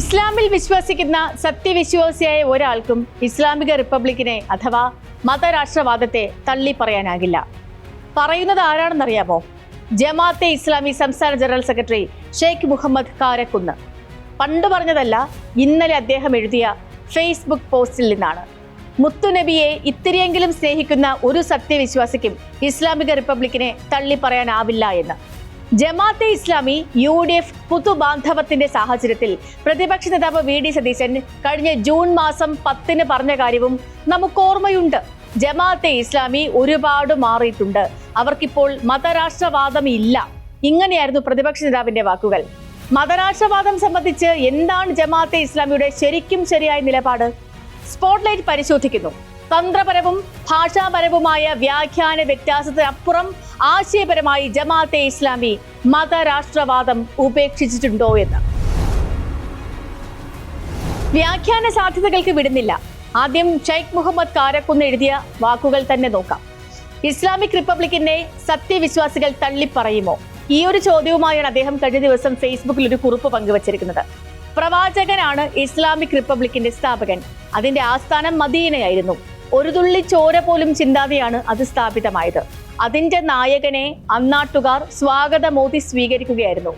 ഇസ്ലാമിൽ വിശ്വസിക്കുന്ന സത്യവിശ്വാസിയായ ഒരാൾക്കും ഇസ്ലാമിക റിപ്പബ്ലിക്കിനെ അഥവാ മതരാഷ്ട്രവാദത്തെ തള്ളി പറയാനാകില്ല പറയുന്നത് ആരാണെന്നറിയാമോ? ജമാഅത്തെ ഇസ്ലാമി സംസ്ഥാന ജനറൽ സെക്രട്ടറി ഷെയ്ഖ് മുഹമ്മദ് കാരക്കുന്ന്. പണ്ട് പറഞ്ഞതല്ല ഇന്നലെ അദ്ദേഹം എഴുതിയ ഫേസ്ബുക്ക് പോസ്റ്റിൽ നിന്നാണ്. മുത്തുനബിയെ ഇത്തിരിയെങ്കിലും സ്നേഹിക്കുന്ന ഒരു സത്യവിശ്വാസിക്കും ഇസ്ലാമിക റിപ്പബ്ലിക്കിനെ തള്ളി പറയാനാവില്ല എന്ന്. Jamaat Islami U D F പുതുബാന്ധവത്തിന്റെ സാഹചര്യത്തിൽ പ്രതിപക്ഷ നേതാവ് വി ഡി സതീശൻ കഴിഞ്ഞ ജൂൺ മാസം പത്തിന് പറഞ്ഞ കാര്യവും നമുക്ക് ഓർമ്മയുണ്ട് ജമാഅത്തെ ഇസ്ലാമി ഒരുപാട് മാറിയിട്ടുണ്ട്. അവർക്കിപ്പോൾ മതരാഷ്ട്രവാദം ഇല്ല. ഇങ്ങനെയായിരുന്നു പ്രതിപക്ഷ നേതാവിന്റെ വാക്കുകൾ. മതരാഷ്ട്രവാദം സംബന്ധിച്ച് എന്താണ് ജമാഅത്തെ ഇസ്ലാമിയുടെ ശരിക്കും ശരിയായ നിലപാട്? സ്പോട്ട്ലൈറ്റ് പരിശോധിക്കുന്നു. തന്ത്രപരവും ഭാഷാപരവുമായ വ്യാഖ്യാന വ്യത്യാസത്തിനപ്പുറം ആശയപരമായി ജമാഅത്തെ ഇസ്ലാമി മതരാഷ്ട്രവാദം ഉപേക്ഷിച്ചിട്ടുണ്ടോ എന്ന്. വ്യാഖ്യാന സാധ്യതകൾക്ക് വിടുന്നില്ല. ആദ്യം ഷെയ്ഖ് മുഹമ്മദ് കാരക്കുന്ന് എഴുതിയ വാക്കുകൾ തന്നെ നോക്കാം. ഇസ്ലാമിക് റിപ്പബ്ലിക്കിനെ സത്യവിശ്വാസികൾ തള്ളിപ്പറയുമോ? ഈ ഒരു ചോദ്യവുമായാണ് അദ്ദേഹം കഴിഞ്ഞ ദിവസം ഫേസ്ബുക്കിൽ ഒരു കുറിപ്പ് പങ്കുവച്ചിരിക്കുന്നത്. പ്രവാചകനാണ് ഇസ്ലാമിക് റിപ്പബ്ലിക്കിന്റെ സ്ഥാപകൻ. അതിന്റെ ആസ്ഥാനം മദീനയായിരുന്നു. ഒരു തുള്ളി ചോര പോലും ചിന്താതെയാണ് അത് സ്ഥാപിതമായത്. അതിന്റെ നായകനെ അന്നാട്ടുകാർ സ്വാഗതമോതി സ്വീകരിക്കുകയായിരുന്നു.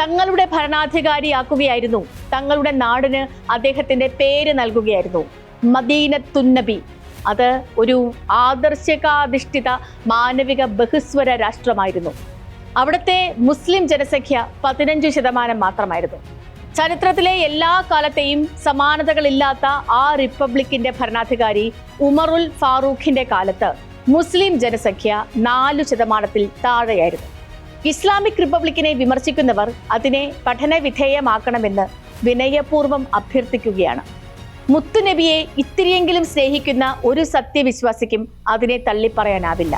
തങ്ങളുടെ ഭരണാധികാരിയാക്കുകയായിരുന്നു. തങ്ങളുടെ നാടിന് അദ്ദേഹത്തിന്റെ പേര് നൽകുകയായിരുന്നു. മദീനത്തുന്നബി. അത് ഒരു ആദർശകാധിഷ്ഠിത മാനവിക ബഹുസ്വര രാഷ്ട്രമായിരുന്നു. അവിടുത്തെ മുസ്ലിം ജനസംഖ്യ പതിനഞ്ച് ശതമാനം മാത്രമായിരുന്നു. ചരിത്രത്തിലെ എല്ലാ കാലത്തെയും സമാനതകളില്ലാത്ത ആ റിപ്പബ്ലിക്കിന്റെ ഭരണാധികാരി ഉമറുൽ ഫാറൂഖിന്റെ കാലത്ത് മുസ്ലിം ജനസംഖ്യ നാലു ശതമാനത്തിൽ താഴെയായിരുന്നു. ഇസ്ലാമിക് റിപ്പബ്ലിക്കിനെ വിമർശിക്കുന്നവർ അതിനെ പഠനവിധേയമാക്കണമെന്ന് വിനയപൂർവം അഭ്യർത്ഥിക്കുകയാണ്. മുത്തുനബിയെ ഇത്തിരിയെങ്കിലും സ്നേഹിക്കുന്ന ഒരു സത്യവിശ്വാസിക്കും അതിനെ തള്ളിപ്പറയാനാവില്ല.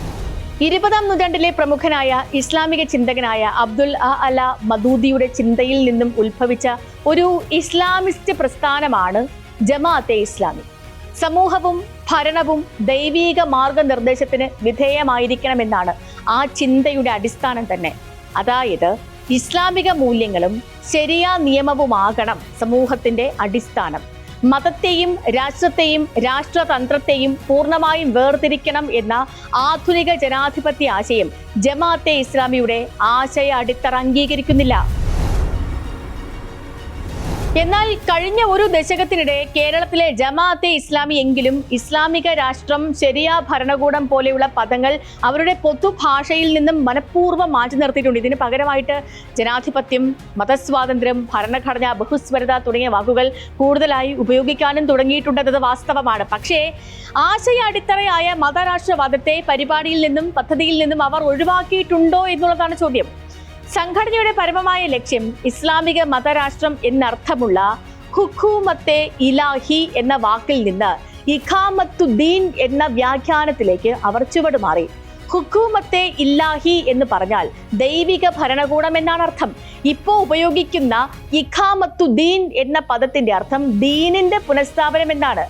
ഇരുപതാം നൂറ്റാണ്ടിലെ പ്രമുഖനായ ഇസ്ലാമിക ചിന്തകനായ അബ്ദുൽ അല മദൂദിയുടെ ചിന്തയിൽ നിന്നും ഉത്ഭവിച്ച ഒരു ഇസ്ലാമിസ്റ്റ് പ്രസ്ഥാനമാണ് ജമാഅത്തെ ഇസ്ലാമി. സമൂഹവും ഭരണവും ദൈവീക മാർഗനിർദ്ദേശത്തിന് വിധേയമായിരിക്കണമെന്നാണ് ആ ചിന്തയുടെ അടിസ്ഥാനം തന്നെ. അതായത് ഇസ്ലാമിക മൂല്യങ്ങളും ശരിയാ നിയമവുമാകണം സമൂഹത്തിന്റെ അടിസ്ഥാനം. മതത്തെയും രാഷ്ട്രത്തെയും രാഷ്ട്രതന്ത്രത്തെയും പൂർണമായും വേർതിരിക്കണം എന്ന ആധുനിക ജനാധിപത്യ ആശയം ജമാഅത്തെ ഇസ്ലാമിയുടെ ആശയ അടിത്തറ അംഗീകരിക്കുന്നില്ല. എന്നാൽ കഴിഞ്ഞ ഒരു ദശകത്തിനിടെ കേരളത്തിലെ ജമാഅത്തെ ഇസ്ലാമി എങ്കിലും ഇസ്ലാമിക രാഷ്ട്രം ശരിയ ഭരണകൂടം പോലെയുള്ള പദങ്ങൾ അവരുടെ പൊതുഭാഷയിൽ നിന്നും മനഃപൂർവം മാറ്റി നിർത്തിയിട്ടുണ്ട്. ഇതിന് പകരമായിട്ട് ജനാധിപത്യം മതസ്വാതന്ത്ര്യം ഭരണഘടന ബഹുസ്വരത തുടങ്ങിയ വാക്കുകൾ കൂടുതലായി ഉപയോഗിക്കാനും തുടങ്ങിയിട്ടുണ്ടെന്നത് വാസ്തവമാണ്. പക്ഷേ ആശയ അടിത്തറയായ മതരാഷ്ട്രവാദത്തെ പരിപാടിയിൽ നിന്നും പദ്ധതിയിൽ നിന്നും അവർ ഒഴിവാക്കിയിട്ടുണ്ടോ എന്നുള്ളതാണ് ചോദ്യം. സംഘടനയുടെ പരമമായ ലക്ഷ്യം ഇസ്ലാമിക മതരാഷ്ട്രം എന്നർത്ഥമുള്ള ഹുഖൂമത്തെ ഇലാഹി എന്ന വാക്കിൽ നിന്ന് ഇഖാമത്തുദ്ദീൻ എന്ന വ്യാഖ്യാനത്തിലേക്ക് അവർ ചുവടുമാറി ഹുക്കൂമത്തെ ഇല്ലാഹി എന്ന് പറഞ്ഞാൽ ദൈവിക ഭരണകൂടം എന്നാണ് അർത്ഥം. ഇപ്പോൾ ഉപയോഗിക്കുന്ന ഇഖാമത്തുദ്ദീൻ എന്ന പദത്തിന്റെ അർത്ഥം ദീനിന്റെ പുനഃസ്ഥാപനം എന്നാണ്.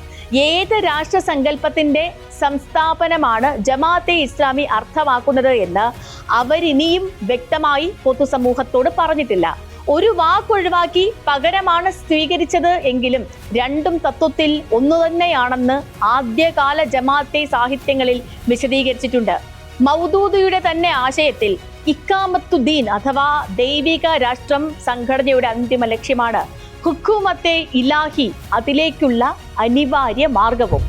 ഏത് രാഷ്ട്രസങ്കല്പത്തിന്റെ സംസ്ഥാപനമാണ് ജമാഅത്തെ ഇസ്ലാമി അർത്ഥമാക്കുന്നത് എന്ന് അവരിനിയും വ്യക്തമായി പൊതുസമൂഹത്തോട് പറഞ്ഞിട്ടില്ല. ഒരു വാക്കൊഴിവാക്കി പകരമാണ് സ്വീകരിച്ചത് എങ്കിലും രണ്ടും തത്വത്തിൽ ഒന്നു തന്നെയാണെന്ന് ആദ്യകാല ജമാഅത്തെ സാഹിത്യങ്ങളിൽ വിശദീകരിച്ചിട്ടുണ്ട്. മൗദൂദിയുടെ തന്നെ ആശയത്തിൽ ഇക്കാമത്തുദ്ദീൻ അഥവാ ദൈവിക രാഷ്ട്രം സംഘടനയുടെ അന്തിമ ലക്ഷ്യമാണ്. ഹുക്കൂമത്തെ ഇലാഹി അതിലേക്കുള്ള അനിവാര്യ മാർഗവും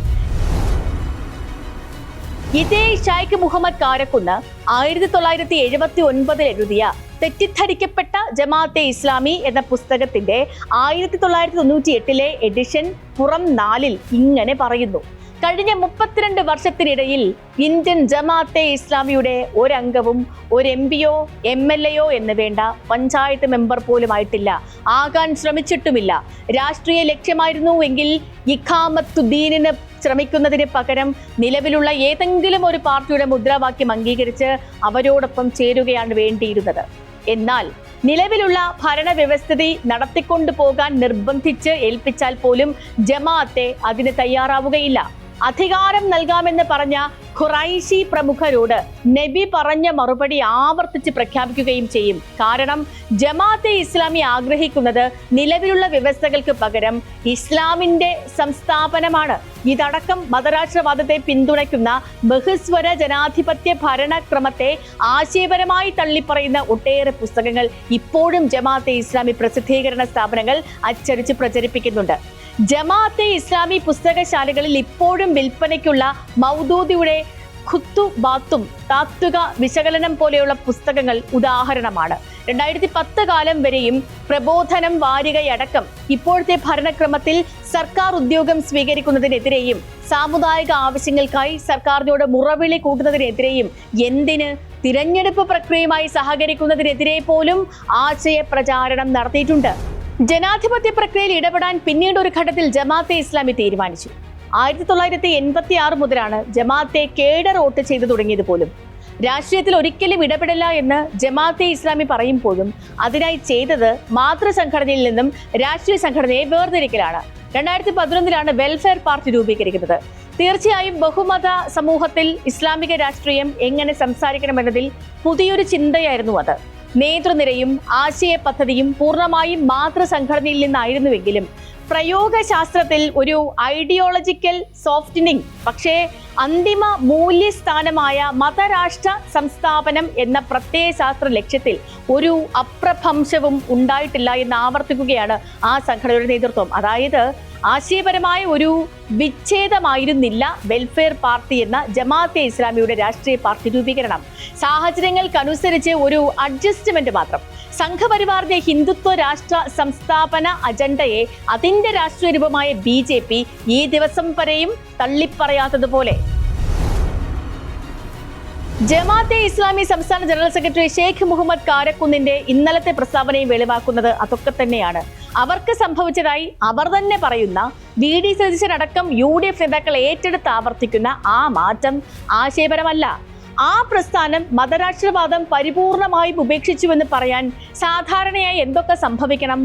ഇതേ ഷൈഖ് മുഹമ്മദ് കാരക്കുന്ന് ആയിരത്തി തൊള്ളായിരത്തി എഴുപത്തി ഒൻപതിൽ എഴുതിയ തെറ്റിദ്ധരിക്കപ്പെട്ട ജമാഅത്തെ ഇസ്ലാമി എന്ന പുസ്തകത്തിന്റെ ആയിരത്തി തൊള്ളായിരത്തി തൊണ്ണൂറ്റി എട്ടിലെ എഡിഷൻ പുറം നാലിൽ ഇങ്ങനെ പറയുന്നു. കഴിഞ്ഞ മുപ്പത്തിരണ്ട് വർഷത്തിനിടയിൽ ഇന്ത്യൻ ജമാഅത്തെ ഇസ്ലാമിയുടെ ഒരംഗവും ഒരു എം പിയോ എം എൽ എയോ എന്ന് വേണ്ട പഞ്ചായത്ത് മെമ്പർ പോലും ആയിട്ടില്ല. ആകാൻ ശ്രമിച്ചിട്ടുമില്ല. രാഷ്ട്രീയ ലക്ഷ്യമായിരുന്നു എങ്കിൽ ഇഖാമത്തുദ്ദീനിന് ശ്രമിക്കുന്നതിന് പകരം നിലവിലുള്ള ഏതെങ്കിലും ഒരു പാർട്ടിയുടെ മുദ്രാവാക്യം അംഗീകരിച്ച് അവരോടൊപ്പം ചേരുകയാണ് വേണ്ടിയിരുന്നത്. എന്നാൽ നിലവിലുള്ള ഭരണവ്യവസ്ഥിതി നടത്തിക്കൊണ്ടു പോകാൻ നിർബന്ധിച്ച് ഏൽപ്പിച്ചാൽ പോലും ജമാഅത്തെ അതിന് തയ്യാറാവുകയില്ല. അധികാരം നൽകാമെന്ന് പറഞ്ഞ ഖുറൈശി പ്രമുഖരോട് നബി പറഞ്ഞ മറുപടി ആവർത്തിച്ച് പ്രഖ്യാപിക്കുകയും ചെയ്യും. കാരണം ജമാഅത്തെ ഇസ്ലാമി ആഗ്രഹിക്കുന്നത് നിലവിലുള്ള വ്യവസ്ഥകൾക്ക് പകരം ഇസ്ലാമിന്റെ സംസ്ഥാപനമാണ്. ഇതടക്കം മതരാഷ്ട്രവാദത്തെ പിന്തുണയ്ക്കുന്ന ബഹുസ്വര ജനാധിപത്യ ഭരണക്രമത്തെ ആശയപരമായി തള്ളിപ്പറയുന്ന ഒട്ടേറെ പുസ്തകങ്ങൾ ഇപ്പോഴും ജമാഅത്തെ ഇസ്ലാമി പ്രസിദ്ധീകരണ സ്ഥാപനങ്ങൾ അച്ചടിച്ച് പ്രചരിപ്പിക്കുന്നുണ്ട്. ജമാഅത്തെ ഇസ്ലാമി പുസ്തകശാലകളിൽ ഇപ്പോഴും വിൽപ്പനയ്ക്കുള്ള മൗദൂദിയുടെ ഖുത്തു ബാത്തും താത്വിക വിശകലനം പോലെയുള്ള പുസ്തകങ്ങൾ ഉദാഹരണമാണ്. രണ്ടായിരത്തി പത്ത് കാലം വരെയും പ്രബോധനം വാരികയടക്കം ഇപ്പോഴത്തെ ഭരണക്രമത്തിൽ സർക്കാർ ഉദ്യോഗം സ്വീകരിക്കുന്നതിനെതിരെയും സാമുദായിക ആവശ്യങ്ങൾക്കായി സർക്കാരിനോട് മുറവിളി കൂട്ടുന്നതിനെതിരെയും എന്തിന് തിരഞ്ഞെടുപ്പ് പ്രക്രിയയുമായി സഹകരിക്കുന്നതിനെതിരെ പോലും ആശയ പ്രചാരണം നടത്തിയിട്ടുണ്ട്. ജനാധിപത്യ പ്രക്രിയയിൽ ഇടപെടാൻ പിന്നീട് ഒരു ഘട്ടത്തിൽ ജമാഅത്തെ ഇസ്ലാമി തീരുമാനിച്ചു. ആയിരത്തി തൊള്ളായിരത്തി എൺപത്തി ആറ് മുതലാണ് ജമാഅത്തെ കേഡർ വോട്ട് ചെയ്തു തുടങ്ങിയത് പോലും. രാഷ്ട്രീയത്തിൽ ഒരിക്കലും ഇടപെടില്ല എന്ന് ജമാഅത്തെ ഇസ്ലാമി പറയുമ്പോഴും അതിനായി ചെയ്തത് മാതൃസംഘടനയിൽ നിന്നും രാഷ്ട്രീയ സംഘടനയെ വേർതിരിക്കലാണ്. രണ്ടായിരത്തി പതിനൊന്നിലാണ് വെൽഫെയർ പാർട്ടി രൂപീകരിക്കുന്നത്. തീർച്ചയായും ബഹുമത സമൂഹത്തിൽ ഇസ്ലാമിക രാഷ്ട്രീയം എങ്ങനെ സംസാരിക്കണമെന്നതിൽ പുതിയൊരു ചിന്തയായിരുന്നു അത്. നേതൃനിരയും ആശയ പദ്ധതിയും പൂർണമായും മാതൃസംഘടനയിൽ നിന്നായിരുന്നുവെങ്കിലും പ്രയോഗശാസ്ത്രത്തിൽ ഒരു ഐഡിയോളജിക്കൽ സോഫ്റ്റനിങ് പക്ഷേ അന്തിമ മൂല്യസ്ഥാനമായ മതരാഷ്ട്ര സംസ്ഥാപനം എന്ന പ്രത്യയശാസ്ത്ര ലക്ഷ്യത്തിൽ ഒരു അപ്രഭംശവും ഉണ്ടായിട്ടില്ല എന്ന് ആവർത്തിക്കുകയാണ് ആ സംഘടനയുടെ നേതൃത്വം. അതായത് ആശയപരമായ ഒരു വിച്ഛേദമായിരുന്നില്ല വെൽഫെയർ പാർട്ടി എന്ന ജമാഅത്തെ ഇസ്ലാമിയുടെ രാഷ്ട്രീയ പാർട്ടി രൂപീകരണം. സാഹചര്യങ്ങൾക്കനുസരിച്ച് ഒരു അഡ്ജസ്റ്റ്മെന്റ് മാത്രം. സംഘപരിവാറിന്റെ ഹിന്ദുത്വ രാഷ്ട്ര സംസ്ഥാപന അജണ്ടയെ അതിന്റെ രാഷ്ട്രീയ രൂപമായ ബി ഈ ദിവസം വരെയും തള്ളിപ്പറയാത്തതുപോലെ ജമാഅത്തെ ഇസ്ലാമി സംസ്ഥാന ജനറൽ സെക്രട്ടറി ഷെയ്ഖ് മുഹമ്മദ് കാരക്കുന്നിന്റെ ഇന്നലത്തെ പ്രസ്താവനയും വെളിവാക്കുന്നത് അതൊക്കെ തന്നെയാണ്. അവർക്ക് സംഭവിച്ചതായി അവർ തന്നെ പറയുന്ന വി ഡി സതീശനടക്കം യു ഡി എഫ് നേതാക്കൾ ഏറ്റെടുത്ത് ആവർത്തിക്കുന്ന ആ മാറ്റം ആശയപരമല്ല. ആ പ്രസ്ഥാനം മതരാഷ്ട്രവാദം പരിപൂർണമായും ഉപേക്ഷിച്ചുവെന്ന് പറയാൻ സാധാരണയായി എന്തൊക്കെ സംഭവിക്കണം?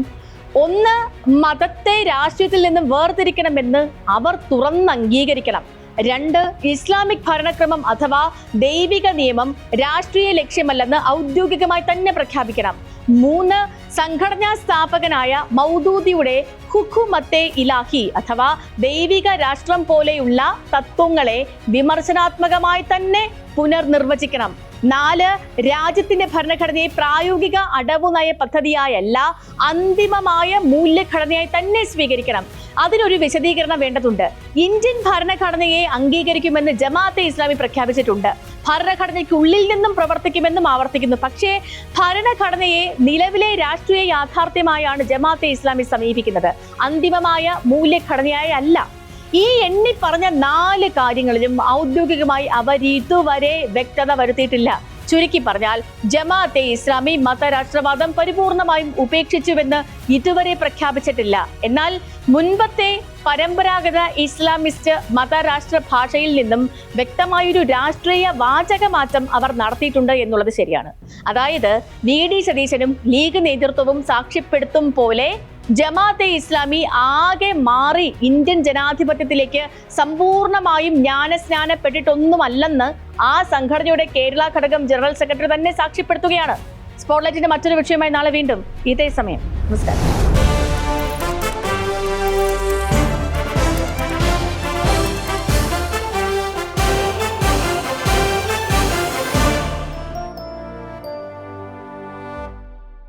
ഒന്ന് മതത്തെ രാഷ്ട്രീയത്തിൽ നിന്നും വേർതിരിക്കണമെന്ന് അവർ തുറന്ന് അംഗീകരിക്കണം രണ്ട് ഇസ്ലാമിക് ഭരണക്രമം അഥവാ ദൈവിക നിയമം രാഷ്ട്രീയ ലക്ഷ്യമല്ലെന്ന് ഔദ്യോഗികമായി തന്നെ പ്രഖ്യാപിക്കണം. മൂന്ന് സംഘടനാ സ്ഥാപകനായ മൗദൂദിയുടെ ഹുഖുമത്തെ ഇലാഹി അഥവാ ദൈവിക രാഷ്ട്രം പോലെയുള്ള തത്വങ്ങളെ വിമർശനാത്മകമായി തന്നെ പുനർനിർവചിക്കണം. നാല് രാജ്യത്തിന്റെ ഭരണഘടനയെ പ്രായോഗിക അടവു നയ പദ്ധതിയായല്ല അന്തിമമായ മൂല്യഘടനയായി തന്നെ സ്വീകരിക്കണം. അതിനൊരു വിശദീകരണം വേണ്ടതുണ്ട്. ഇന്ത്യൻ ഭരണഘടനയെ അംഗീകരിക്കുമെന്ന് ജമാഅത്തെ ഇസ്ലാമി പ്രഖ്യാപിച്ചിട്ടുണ്ട്. ഭരണഘടനയ്ക്കുള്ളിൽ നിന്നും പ്രവർത്തിക്കുമെന്നും ആവർത്തിക്കുന്നു. പക്ഷേ ഭരണഘടനയെ നിലവിലെ രാഷ്ട്രീയ യാഥാർത്ഥ്യമായാണ് ജമാഅത്തെ ഇസ്ലാമി സമീപിക്കുന്നത്. അന്തിമമായ മൂല്യഘടനയായി അല്ല ഈ എണ്ണി പറഞ്ഞ നാല് കാര്യങ്ങളിലും ഔദ്യോഗികമായി അവർ ഇതുവരെ വ്യക്തത വരുത്തിയിട്ടില്ല. ചുരുക്കി പറഞ്ഞാൽ ജമാഅത്തെ ഇസ്ലാമി മതരാഷ്ട്രവാദം പരിപൂർണമായും ഉപേക്ഷിച്ചുവെന്ന് ഇതുവരെ പ്രഖ്യാപിച്ചിട്ടില്ല. എന്നാൽ മുൻപത്തെ പരമ്പരാഗത ഇസ്ലാമിസ്റ്റ് മതരാഷ്ട്ര ഭാഷയിൽ നിന്നും വ്യക്തമായൊരു രാഷ്ട്രീയ വാചകമാറ്റം അവർ നടത്തിയിട്ടുണ്ട് എന്നുള്ളത് ശരിയാണ്. അതായത് വി. ഡി. സതീശനും ലീഗ് നേതൃത്വവും സാക്ഷ്യപ്പെടുത്തും പോലെ ജമാഅത്തെ ഇസ്ലാമി ആകെ മാറി ഇന്ത്യൻ ജനാധിപത്യത്തിലേക്ക് സമ്പൂർണമായും ജ്ഞാനസ്നാനപ്പെട്ടിട്ടൊന്നുമല്ലെന്ന് ആ സംഘടനയുടെ കേരള ഘടകം ജനറൽ സെക്രട്ടറി തന്നെ സാക്ഷ്യപ്പെടുത്തുകയാണ്. സ്പോട്ട്ലൈറ്റിന്റെ മറ്റൊരു വിഷയമായി നാളെ വീണ്ടും ഇതേ സമയം. നമസ്കാരം.